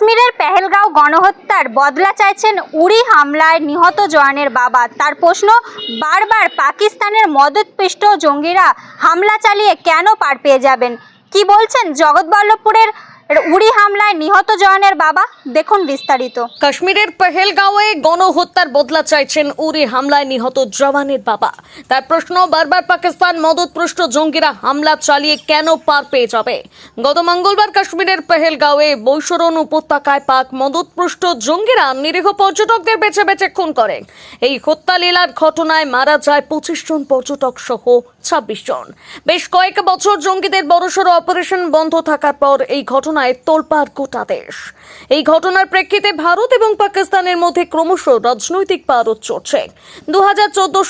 কাশ্মীরের পেহেলগাঁও গণহত্যার বদলা চাইছেন উড়ি হামলায় নিহত জওয়ানের বাবা। তার প্রশ্ন, বারবার পাকিস্তানের মদতপৃষ্ট জঙ্গিরা হামলা চালিয়ে কেন পার পেয়ে যাবেন? কি বলছেন জগৎবল্লভপুরের উড়ি হামলায় নিহত জওয়ানের বাবা, দেখুন বিস্তারিত। কাশ্মীরের পেহেলগাঁওয়ে গণহত্যার বদলা চাইছেন উরি হামলায় নিহত জওয়ানের বাবা। তার প্রশ্ন, বারবার পাকিস্তান মদতপৃষ্ট জঙ্গিরা হামলা চালিয়ে কেন পার পেয়ে যাবে? গত মঙ্গলবার কাশ্মীরের পেহেলগাঁওয়ে বৈশরণ উপত্যকায় পাক মদতপৃষ্ট জঙ্গিরা নিরীহ পর্যটকদের বেছে বেছে খুন করে। এই হত্যা লীলার ঘটনায় মারা যায় পঁচিশ জন পর্যটক সহ ছাব্বিশ জন। বেশ কয়েক বছর জঙ্গিদের বড়সড় অপারেশন বন্ধ থাকার পর এই ঘটনায় তোলপাড় গোটা দেশ। এই ঘটনার প্রেক্ষিতে ভারত এবং পাকিস্তানের মধ্যে ক্রমশ রাজনৈতিক পারদ চড়ছে। দু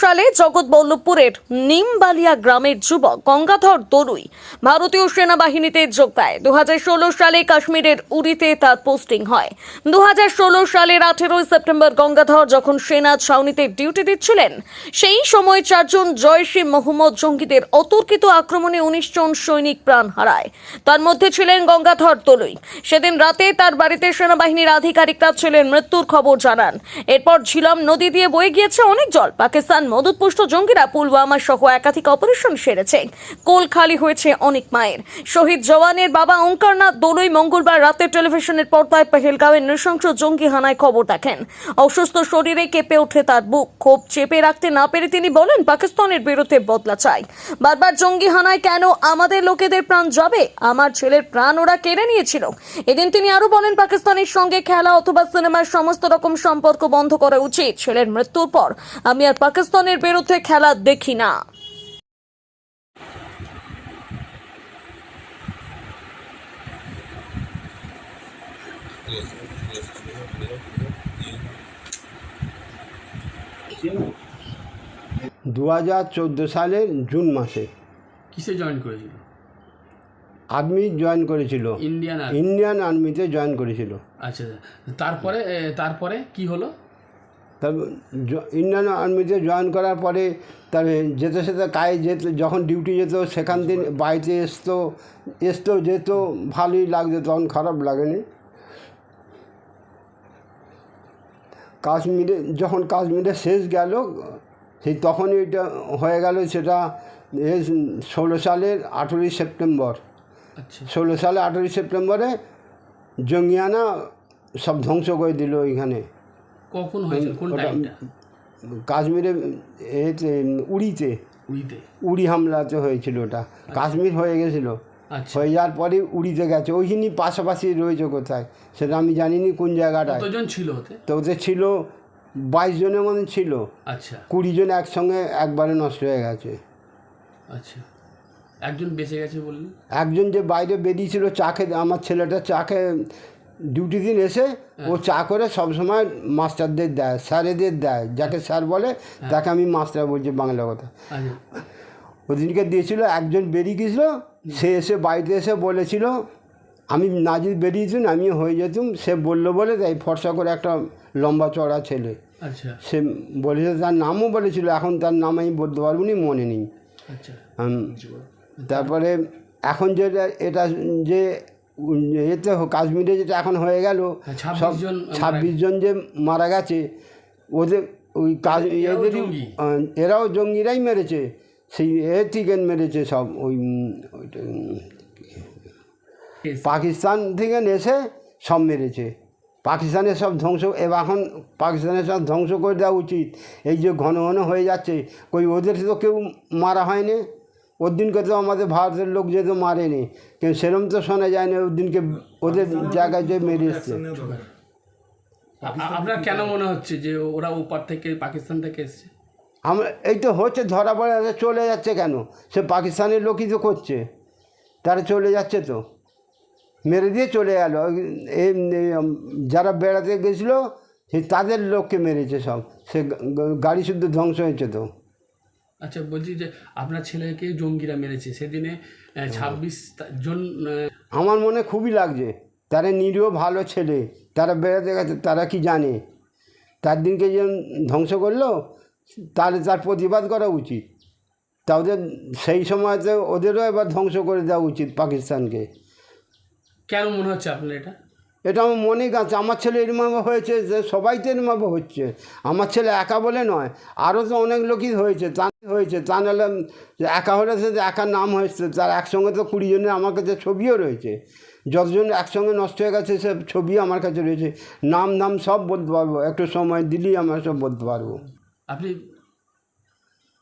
সালে জগৎবল্লভপুরের নিমবালিয়া গ্রামের যুবক গঙ্গাধর দলুই ভারতীয় সেনাবাহিনীতে যোগ দেয়। দু হাজার ষোলো সালে কাশ্মীরের উড়িতে তার পোস্টিং হয়। দু হাজার ষোলো সালের আঠেরোই সেপ্টেম্বর গঙ্গাধর যখন সেনা ছাউনিতে ডিউটি দিচ্ছিলেন, সেই সময় চারজন জয়সী মোহাম্মদ জঙ্গিদের অতর্কিত আক্রমণে উনিশ জন সৈনিক প্রাণ হারায়। তার মধ্যে ছিলেন গঙ্গাধর তলুই সেদিন রাতে তার বাড়িতে সেনাবাহিনীর আধিকারিকরা ছিলেন, মৃত্যুর খবর জানান। এরপর ঝিলাম নদী দিয়ে বয়ে গিয়েছে অনেক জল। পাকিস্তান মদতপুষ্ট জঙ্গিরা পুলওয়ামা সহ একাধিক অপারেশন সেরেছে। কোল খালি হয়েছে অনেক মায়ের। শহীদ জওয়ানের বাবা ওঙ্কারনাথ দলুই মঙ্গলবার রাতে টেলিভিশনের পর্দায় পেহেলগাঁওয়ের নৃশংস জঙ্গি হানায় খবর দেখেন। অসুস্থ শরীরে কেঁপে ওঠে তার বুক। ক্ষোভ চেপে রাখতে না পেরে তিনি বলেন, পাকিস্তানের বিরুদ্ধে বদলা চাই বারবার জঙ্গি হানায় কেন আমাদের লোকেদের প্রাণ যাবে আমার ছেলের প্রাণ ওরা কেড়ে নিয়েছিল এদিন তিনি আরও বলেন পাকিস্তানের সঙ্গে খেলা অথবা সিনেমার সমস্ত রকম সম্পর্ক বন্ধ করা উচিত ছেলের মৃত্যুর পর আমি আর পাকিস্তানের বিরুদ্ধে খেলা দেখি না দু হাজার চোদ্দ সালের জুন মাসে। কিসে জয়েন করেছিল? আর্মি জয়েন করেছিল। ইন্ডিয়ান ইন্ডিয়ান আর্মিতে জয়েন করেছিল। আচ্ছা তারপরে তারপরে কি হলো? তার ইন্ডিয়ান আর্মিতে জয়েন করার পরে তার যেতে সেতে কাজে যেত যখন ডিউটি যেত সেখান দিন বাড়িতে আসতো আসতো যেত ভালোই লাগতো তখন খারাপ লাগেনি। কাশ্মীরে যখন কাশ্মীরে শেষ গেল সেই তখনই এটা হয়ে গেল সেটা এ ষোলো সালের আঠেরোই সেপ্টেম্বর। আচ্ছা। ষোলো সালে আঠেরোই সেপ্টেম্বরে জঙ্গিয়ানা সব ধ্বংস করে দিল ওইখানে কখন হয়েছিল? কোন ওটা- কাশ্মীরে এতে উড়িতে। উড়িতে। উড়ি হামলাতে হয়েছিল ওটা। কাশ্মীর হয়ে গেছিল। আচ্ছা। হয়ে যাওয়ার পরে উড়িতে গেছে। ওইখানেই পাশাপাশি রয়েছে কোথায়? সেটা আমি জানিনি কোন জায়গাটায়। ছিল তো ওদের ছিল বাইশ জনের মতন ছিল। আচ্ছা। কুড়ি জন একসঙ্গে একবারে নষ্ট হয়ে গেছে। আচ্ছা। একজন বেঁচে গেছে বললেন? একজন যে বাইরে বেরিয়েছিল চা খেতে আমার ছেলেটা চা খেয়ে ডিউটি দিন এসে ও চা করে সবসময় মাস্টারদের দেয় স্যারেদের দেয়। যাকে স্যার বলে তাকে আমি মাস্টার বলছি বাংলা কথা। আচ্ছা। ওদিনকে দিয়েছিল একজন বেরিয়ে গেছিল সে এসে বাড়িতে এসে বলেছিল আমি না যদি বেরিয়েছিলাম আমিও হয়ে যেতুম। সে বলল বলে তাই ফর্সা করে একটা লম্বা চড়া ছেলে। আচ্ছা। সে বলেছে তার নামও বলেছিল এখন তার নাম আমি বলতে পারব না মনে নেই। আচ্ছা। তারপরে এখন যেটা এটা যে এতে কাশ্মীরে যেটা এখন হয়ে গেল হ্যাঁ, 26 সব ছাব্বিশ জন যে মারা গেছে ওদের ওই কাজ এরাও এদেরই এরাও জঙ্গিরাই মেরেছে। সেই এ থেকে মেরেছে সব ওই পাকিস্তান থেকে এসে সব মেরেছে। পাকিস্তানের সব ধ্বংস এবার এখন পাকিস্তানের সব ধ্বংস করে দেওয়া উচিত। এই যে ঘন ঘন হয়ে যাচ্ছে কই ওদের তো কেউ মারা হয়নি। ওর দিনকে তো আমাদের ভারতের লোক যেহেতু মারেনি। কিন্তু সেরম তো শোনা যায় না ওর দিনকে ওদের জায়গায় যে মেরে এসছে। আপনার কেন মনে হচ্ছে যে ওরা ওপার থেকে পাকিস্তান থেকে এসছে? আমরা এই তো হচ্ছে ধরা পড়ে চলে যাচ্ছে কেন? সে পাকিস্তানের লোকই তো করছে। তারা চলে যাচ্ছে তো। মেরে দিয়ে চলে গেল। এই যারা বেড়াতে গেছিল সেই তাদের লোককে মেরেছে সব। সে গাড়ি শুদ্ধ ধ্বংস হয়েছে তো। আচ্ছা বলছি যে আপনার ছেলেকে জঙ্গিরা মেরেছে। সেদিনে ছাব্বিশ জন আমার মনে খুবই লাগছে তারা নিরীহ ভালো ছেলে তারা বেড়াতে গেছে তারা কি জানে? তার দিনকে যে ধ্বংস করল তাহলে তার প্রতিবাদ করা উচিত। তা ওদের সেই সময়তে ওদেরও এবার ধ্বংস করে দেওয়া উচিত পাকিস্তানকে। কেন মনে হচ্ছে আপনার এটা? এটা আমার মনে গেছে আমার ছেলে এরমভাবে হয়েছে যে সবাই তো এরমভাবে হচ্ছে। আমার ছেলে একা বলে নয় আরও তো অনেক লোকই হয়েছে তা হয়েছে তা নাহলে যে একা হলে সে যে একার নাম হয়েছে তার একসঙ্গে তো কুড়ি জনের আমার কাছে ছবিও রয়েছে। যতজন একসঙ্গে নষ্ট হয়ে গেছে সে ছবি আমার কাছে রয়েছে। নাম নাম সব বলতে পারব একটু সময় দিলেই আমরা সব বলতে পারব। আপনি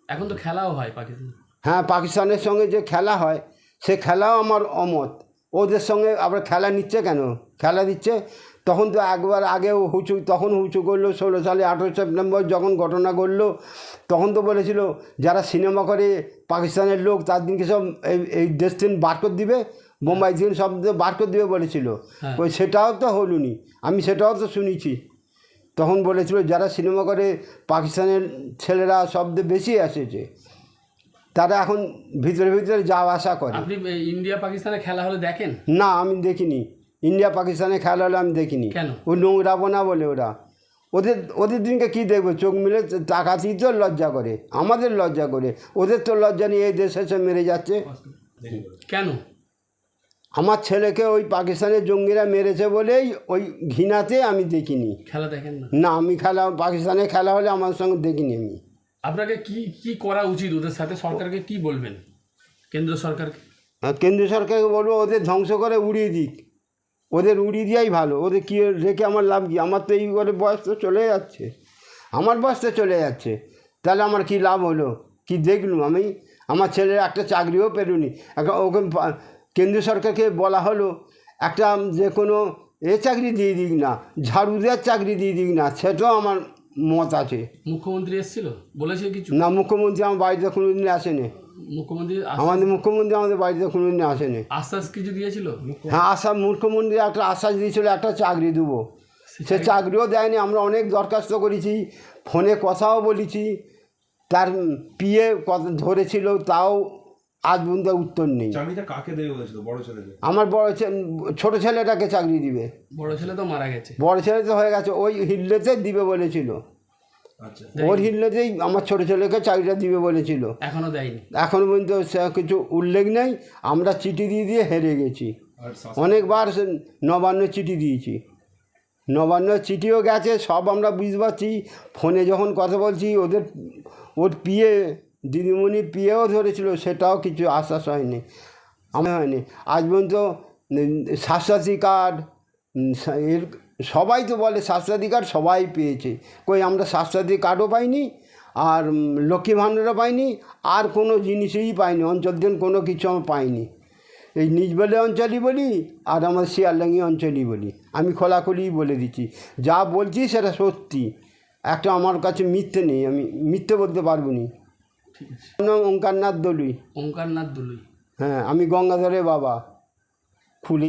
এখন তো খেলাও হয় পাকিস্তান হ্যাঁ পাকিস্তানের সঙ্গে যে খেলা হয় সে খেলাও আমার অমত। ওদের সঙ্গে আবার খেলা নিচ্ছে কেন? খেলা দিচ্ছে? তখন তো একবার আগেও হুচু তখন হুচু করল ষোলো সালে আঠেরো সেপ্টেম্বর যখন ঘটনা ঘটলো তখন তো বলেছিল যারা সিনেমা করে পাকিস্তানের লোক তার দিনকে সব এই এই দেশ দিন বার করে দিবে বোম্বাই দিন সব বার করে দিবে বলেছিল। হ্যাঁ। ওই সেটাও তো হলুনি আমি সেটাও তো শুনেছি। তখন বলেছিল যারা সিনেমা করে পাকিস্তানের ছেলেরা শব্দে বেশি এসেছে। তারা এখন ভিতরে ভিতরে যাওয়া আসা করে। আপনি ইন্ডিয়া পাকিস্তানে খেলা হলে দেখেন? না আমি দেখিনি। ইন্ডিয়া পাকিস্তানে খেলা হলে আমি দেখিনি। ও নোংরাবো না বলে ওরা। ওদের ওদের দিনকে কী দেখব? চোখ মিলে টাকা তাকাতেই তো লজ্জা করে। আমাদের লজ্জা করে। ওদের তো লজ্জা নিয়ে এই দেশে এসে মেরে যাচ্ছে। কেন? আমার ছেলেকে ওই পাকিস্তানের জঙ্গিরা মেরেছে বলেই ওই ঘৃণাতে আমি দেখিনি। খেলা দেখেন না? না আমি খেলা পাকিস্তানে খেলা হলে আমার সঙ্গে দেখিনি আমি। আপনাকে কি কি করা উচিত? ওদের সাথে সরকারকে কি বলবেন? কেন্দ্র সরকারকে? আর কেন্দ্রীয় সরকারকে বলব, ওদের ধ্বংস করে উড়িয়ে দিক। ওদের উড়িয়ে দেওয়াই ভালো। ওদের কী রেখে আমার লাভ কি? আমার তো এই করে বয়স তো চলে যাচ্ছে। আমার বয়স তো চলে যাচ্ছে। তাহলে আমার কি লাভ হলো? কি দেখলুম আমি? আমার ছেলের একটা চাকরিও পেরুনি এখন ওকে কেন্দ্রীয় সরকারকে বলা হলো, একটা যে কোনো এ চাকরি দিয়ে দিক না, ঝাড়ু দেওয়ার চাকরি দিয়ে দিক না, সেটাও আমার মত আছে। মুখ্যমন্ত্রী এসেছিল? বলেছে কিছু? না মুখ্যমন্ত্রী আমার বাড়িতে কোনো দিন আসেনি। মুখ্যমন্ত্রী আমাদের মুখ্যমন্ত্রী আমাদের বাড়িতে কোনো দিন আসেনি। আশ্বাস কিছু দিয়েছিল? হ্যাঁ আশা মুখ্যমন্ত্রী একটা আশ্বাস দিয়েছিল একটা চাকরি দেবো। সে চাকরিও দেয়নি আমরা অনেক দরখাস্ত করেছি ফোনে কথাও বলেছি। তার পিয়ে কথা ধরেছিল তাও আজ পর্যন্ত উত্তর নেই। চাকরিটা কাকে দেবে বলেছিল বড় ছেলেকে? আমার বড় ছে- ছোট ছেলেটাকে চাকরি দিবে। বড় ছেলে তো মারা গেছে। বড় ছেলে তো হয়ে গেছে ওই হিল্লেতে দিবে বলেছিল। আচ্ছা। ওর হিল্লেতেই আমার ছোট ছেলেকে চাকরিটা দিবে বলেছিল। এখনও দেয়নি। এখনও পর্যন্ত সে কিছু উল্লেখ নেই আমরা চিঠি দিয়ে দিয়ে হেরে গেছি। অনেকবার নবান্ন চিঠি দিয়েছি। নবান্ন চিঠিও গেছে সব আমরা বুঝতে পারছি। ফোনে যখন কথা বলছি ওদের ওর পিয়ে দিদিমণি পিয়েও ধরেছিল, সেটাও কিছু আশ্বাস হয়নি আমি হয়নি। আজ পর্যন্ত স্বাস্থ্যসাথী কার্ড এর, সবাই তো বলে স্বাস্থ্যসাথী কার্ড সবাই পেয়েছে। কই, আমরা স্বাস্থ্যসাথী কার্ডও পাইনি, আর লক্ষ্মী ভাণ্ডারও পাইনি, আর কোনো জিনিসই পাইনি, অঞ্চল দিন কোনো কিছু আমি পাইনি। এই নিজবেলে অঞ্চলই বলি, আর আমার শিয়ালডাঙ্গি অঞ্চলই বলি। আমি খোলাখুলি বলে দিচ্ছি, যা বলছি সেটা সত্যি। একটা আমার কাছে মিথ্যে নেই, আমি মিথ্যে বলতে পারব নি। ঠিক আছে। নাম ওঙ্কারনাথ দলুই। ওঙ্কারনাথ দলুই। হ্যাঁ আমি গঙ্গাধরের বাবা। খুলি